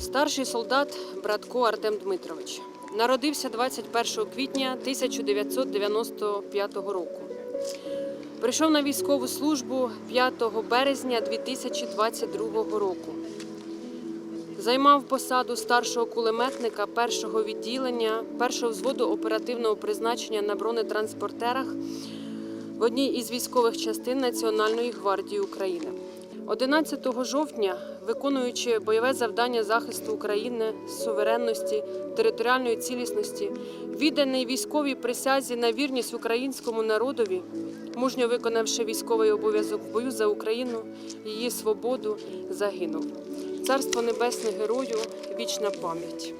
Старший солдат Братко Артем Дмитрович народився 21 квітня 1995 року. Прийшов на військову службу 5 березня 2022 року. Займав посаду старшого кулеметника першого відділення, першого взводу оперативного призначення на бронетранспортерах в одній із військових частин Національної гвардії України. 11 жовтня, виконуючи бойове завдання захисту України, суверенності, територіальної цілісності, відданий військовій присязі на вірність українському народові, мужньо виконавши військовий обов'язок в бою за Україну, її свободу, загинув. Царство небесне герою, вічна пам'ять.